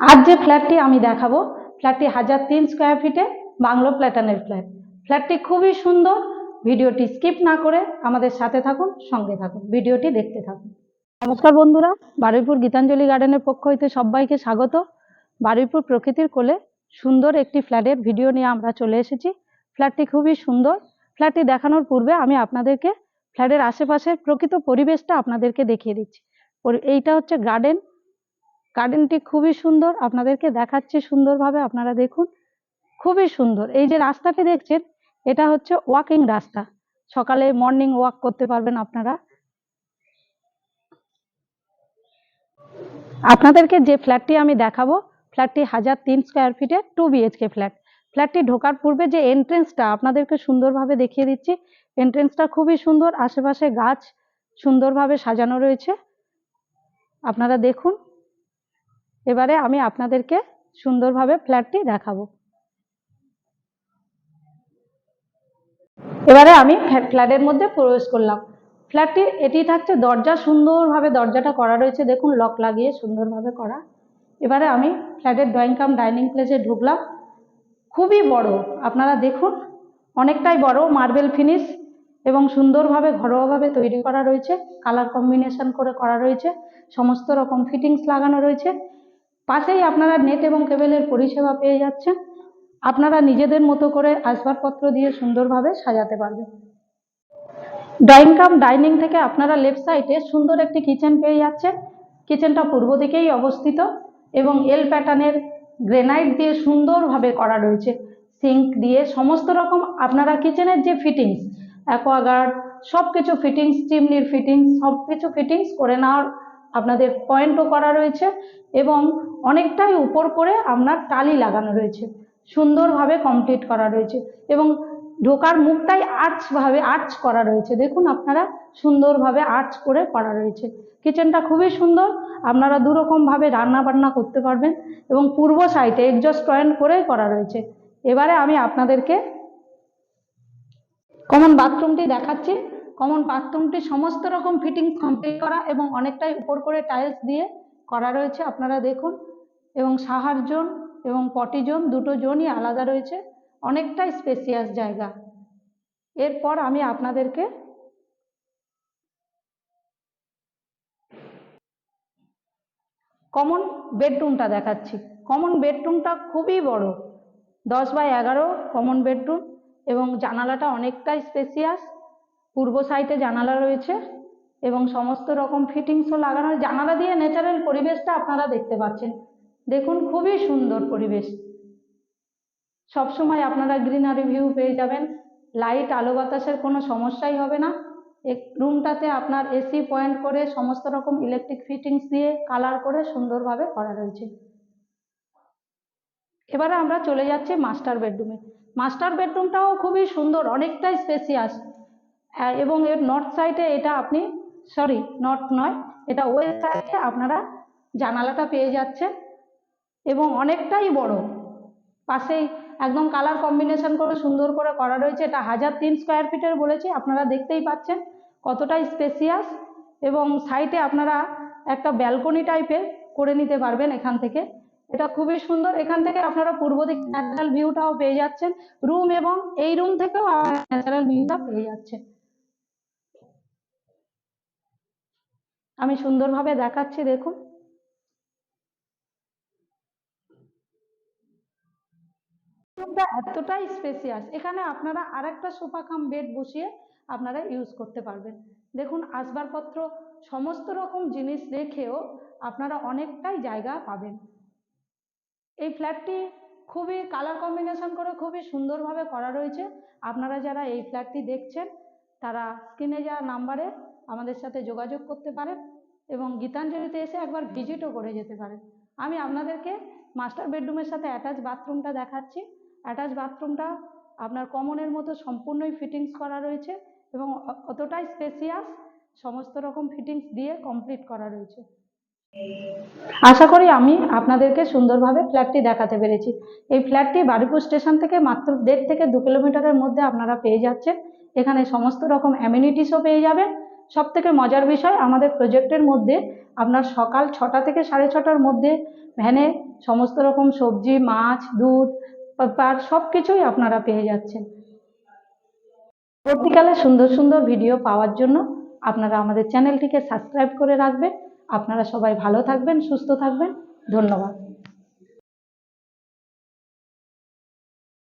আজ যে ফ্ল্যাটটি আমি দেখাবো, ফ্ল্যাটটি হাজার তিন স্কোয়ার ফিটে বাংলো প্ল্যাটানের ফ্ল্যাট। ফ্ল্যাটটি খুবই সুন্দর। ভিডিওটি স্কিপ না করে আমাদের সাথে থাকুন, সঙ্গে থাকুন। ভিডিওটি দেখতে থাকুন। নমস্কার বন্ধুরা, বারুইপুর গীতাঞ্জলি গার্ডেনের পক্ষ হইতে সবাইকে স্বাগত। বারুইপুর প্রকৃতির কোলে সুন্দর একটি ফ্ল্যাটের ভিডিও নিয়ে আমরা চলে এসেছি। ফ্ল্যাটটি খুবই সুন্দর। ফ্ল্যাটটি দেখানোর পূর্বে আমি আপনাদেরকে ফ্ল্যাটের আশেপাশের প্রকৃত পরিবেশটা আপনাদেরকে দেখিয়ে দিচ্ছি। এইটা হচ্ছে গার্ডেন গার্ডেনটি খুবই সুন্দর। আপনাদেরকে দেখাচ্ছি সুন্দরভাবে, আপনারা দেখুন। খুবই সুন্দর। এই যে রাস্তাটি দেখছেন, এটা হচ্ছে ওয়াকিং রাস্তা। সকালে মর্নিং ওয়াক করতে পারবেন আপনারা। আপনাদেরকে যে ফ্ল্যাটটি আমি দেখাবো ফ্ল্যাটটি হাজার তিন স্কোয়ার ফিটের টু বিএইচকে ফ্ল্যাট ফ্ল্যাটটি ঢোকার পূর্বে যে এন্ট্রেন্সটা আপনাদেরকে সুন্দরভাবে দেখিয়ে দিচ্ছি। এন্ট্রেন্সটা খুবই সুন্দর, আশেপাশে গাছ সুন্দরভাবে সাজানো রয়েছে। আপনারা দেখুন এবারে আমি আপনাদেরকে সুন্দরভাবে ফ্ল্যাটটি দেখাবো। এবারে আমি ফ্ল্যাটের মধ্যে প্রবেশ করলাম। ফ্ল্যাটটি, এটি থাকছে দরজা, সুন্দরভাবে দরজাটা করা রয়েছে। দেখুন, লক লাগিয়ে সুন্দরভাবে করা। এবারে আমি ফ্ল্যাটের ড্রয়িং কাম, ডাইনিং প্লেসে ঢুকলাম। খুবই বড়, আপনারা দেখুন, অনেকটাই বড়, মার্বেল ফিনিশ এবং সুন্দরভাবে ঘরোয়াভাবে তৈরি করা রয়েছে। কালার কম্বিনেশন করে করা রয়েছে। সমস্ত রকম ফিটিংস লাগানো রয়েছে। পাশেই আপনারা নেট এবং কেবেলের পরিষেবা পেয়ে যাচ্ছেন। আপনারা নিজেদের মতো করে আসবাবপত্র দিয়ে সুন্দরভাবে সাজাতে পারবেন। ড্রয়িং কাম ডাইনিং থেকে আপনারা লেফট সাইডে সুন্দর একটি কিচেন পেয়ে যাচ্ছেন। কিচেনটা পূর্ব দিকেই অবস্থিত এবং এল প্যাটার্নের গ্রেনাইট দিয়ে সুন্দরভাবে করা রয়েছে। সিঙ্ক দিয়ে সমস্ত রকম আপনারা কিচেনের যে ফিটিংস অ্যাকোয়াগার্ড সব কিছু ফিটিংস চিমনির ফিটিংস সব কিছু ফিটিংস করে নেওয়ার আপনাদের পয়েন্টও করা রয়েছে এবং অনেকটাই উপর করে আপনার টালি লাগানো রয়েছে। সুন্দরভাবে কমপ্লিট করা রয়েছে এবং ঢোকার মুখটাই আর্চভাবে আর্চ করা রয়েছে। দেখুন আপনারা সুন্দরভাবে আর্চ করে করা রয়েছে। কিচেনটা খুবই সুন্দর, আপনারা দুরকমভাবে রান্না বান্না করতে পারবেন এবং পূর্ব সাইডে এক্সস্ট পয়েন্ট করেই করা রয়েছে। এবারে আমি আপনাদেরকে কমন বাথরুমটি দেখাচ্ছি। কমন বাথরুমটি সমস্ত রকম ফিটিং কমপ্লিট করা এবং অনেকটাই উপর করে টাইলস দিয়ে করা রয়েছে, আপনারা দেখুন। এবং সাহার জোন এবং পটি জোন দুটো জোনই আলাদা রয়েছে, অনেকটাই স্পেসিয়াস জায়গা। এরপর আমি আপনাদেরকে কমন বেডরুমটা দেখাচ্ছি। কমন বেডরুমটা খুবই বড়, দশ বাই এগারো কমন বেডরুম এবং জানালাটা অনেকটাই স্পেসিয়াস পূর্ব সাইডে জানালা রয়েছে এবং সমস্ত রকম ফিটিংসও লাগানো জানালা দিয়ে ন্যাচারাল পরিবেশটা আপনারা দেখতে পাচ্ছেন। দেখুন, খুবই সুন্দর পরিবেশ। সবসময় আপনারা গ্রিনারি ভিউ পেয়ে যাবেন। লাইট আলো বাতাসের কোনো সমস্যাই হবে না। এক রুমটাতে আপনার এসি পয়েন্ট করে সমস্ত রকম ইলেকট্রিক ফিটিংস দিয়ে কালার করে সুন্দরভাবে করা রয়েছে। এবারে আমরা চলে যাচ্ছি মাস্টার বেডরুমে মাস্টার বেডরুমটাও খুবই সুন্দর, অনেকটাই স্পেসিয়াস এবং এর নর্থ সাইডে এটা আপনি সরি নর্থ নয়, এটা ওয়েস্ট সাইডে আপনারা জানালাটা পেয়ে যাচ্ছেন এবং অনেকটাই বড়। পাশেই একদম কালার কম্বিনেশন করে সুন্দর করে করা রয়েছে। এটা হাজার তিন স্কোয়ার ফিটের বলেছি, আপনারা দেখতেই পাচ্ছেন কতটাই স্পেসিয়াস এবং সাইটে আপনারা একটা ব্যালকনি টাইপের করে নিতে পারবেন এখান থেকে। এটা খুবই সুন্দর। এখান থেকে আপনারা পূর্ব দিক ন্যাচারাল ভিউটাও পেয়ে যাচ্ছেন। রুম এবং এই রুম থেকেও ন্যাচারাল ভিউটা পেয়ে যাচ্ছেন। আমি সুন্দরভাবে দেখাচ্ছি, দেখুন। এতটাই স্পেসিয়াস এখানে আপনারা আরেকটা সোফা কাম বেড বসিয়ে আপনারা ইউজ করতে পারবেন। দেখুন, আসবাবপত্র, সমস্ত রকম জিনিস রেখেও আপনারা অনেকটাই জায়গা পাবেন। এই ফ্ল্যাটটি খুবই কালার কম্বিনেশন করে খুবই সুন্দরভাবে করা রয়েছে। আপনারা যারা এই ফ্ল্যাটটি দেখছেন, তারা স্ক্রিনে যাওয়া নাম্বারে আমাদের সাথে যোগাযোগ করতে পারেন। এবং গীতাঞ্জলিতে এসে একবার ভিজিটও করে যেতে পারেন। আমি আপনাদেরকে মাস্টার বেডরুমের সাথে অ্যাটাচ বাথরুমটা দেখাচ্ছি। অ্যাটাচ বাথরুমটা আপনার কমনের মতো সম্পূর্ণই ফিটিংস করা রয়েছে এবং অতটাই স্পেসিয়াস, সমস্ত রকম ফিটিংস দিয়ে কমপ্লিট করা রয়েছে। আশা করি আমি আপনাদেরকে সুন্দরভাবে ফ্ল্যাটটি দেখাতে পেরেছি। এই ফ্ল্যাটটি বারুইপুর স্টেশন থেকে মাত্র দেড় থেকে দু কিলোমিটারের মধ্যে আপনারা পেয়ে যাচ্ছেন। এখানে সমস্ত রকম অ্যামিনিটিসও পেয়ে যাবেন। সব থেকে মজার বিষয়, আমাদের প্রজেক্টের মধ্যে আপনার সকাল ছটা থেকে সাড়ে ছটার মধ্যে ভ্যানে সমস্ত রকম সবজি, মাছ, দুধ পেপার সব কিছুই আপনারা পেয়ে যাচ্ছেন। পরবর্তীকালে সুন্দর সুন্দর ভিডিও পাওয়ার জন্য আপনারা আমাদের চ্যানেলটিকে সাবস্ক্রাইব করে রাখবেন। আপনারা সবাই ভালো থাকবেন, সুস্থ থাকবেন। ধন্যবাদ।